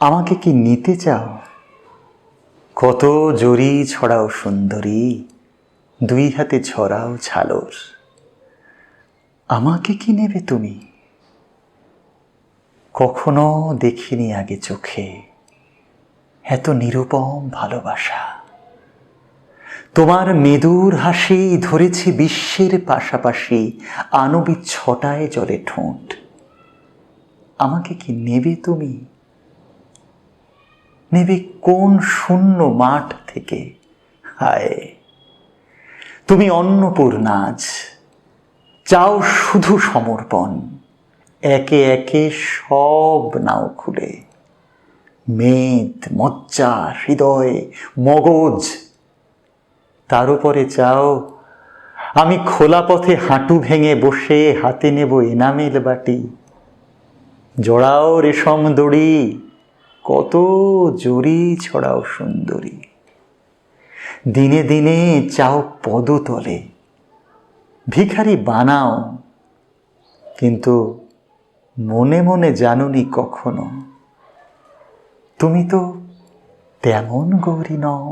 আমাকে কি নিতে চাও? কত জরি ছড়াও সুন্দরী, দুই হাতে ছড়াও ছালোর। আমাকে কি নেবে তুমি? কখনো দেখিনি আগে চোখে এত নিরুপম ভালোবাসা। তোমার মেদুর হাসি ধরেছে বিশ্বের পাশাপাশি আনবিক ছটায় জলে ঠোঁট। আমাকে কি নেবে তুমি? নেবে কোন শূন্য মাঠ থেকে? হায়, তুমি অন্নপূর্ণাজ চাও শুধু সমর্পণ, একে একে সব নাও খুলে। মেদ, মজ্জা, হৃদয়, মগজ, তার উপরে চাও, আমি খোলা পথে হাঁটু ভেঙে বসে হাতে নেব এনামেল বাটি। জড়াও রেশম দড়ি কত জড়ি ছড়াও সুন্দরী। দিনে দিনে চাও পদতলে, ভিখারি বানাও, কিন্তু মনে মনে জানুনি কখনো, তুমি তো তেমন গৌরী নও।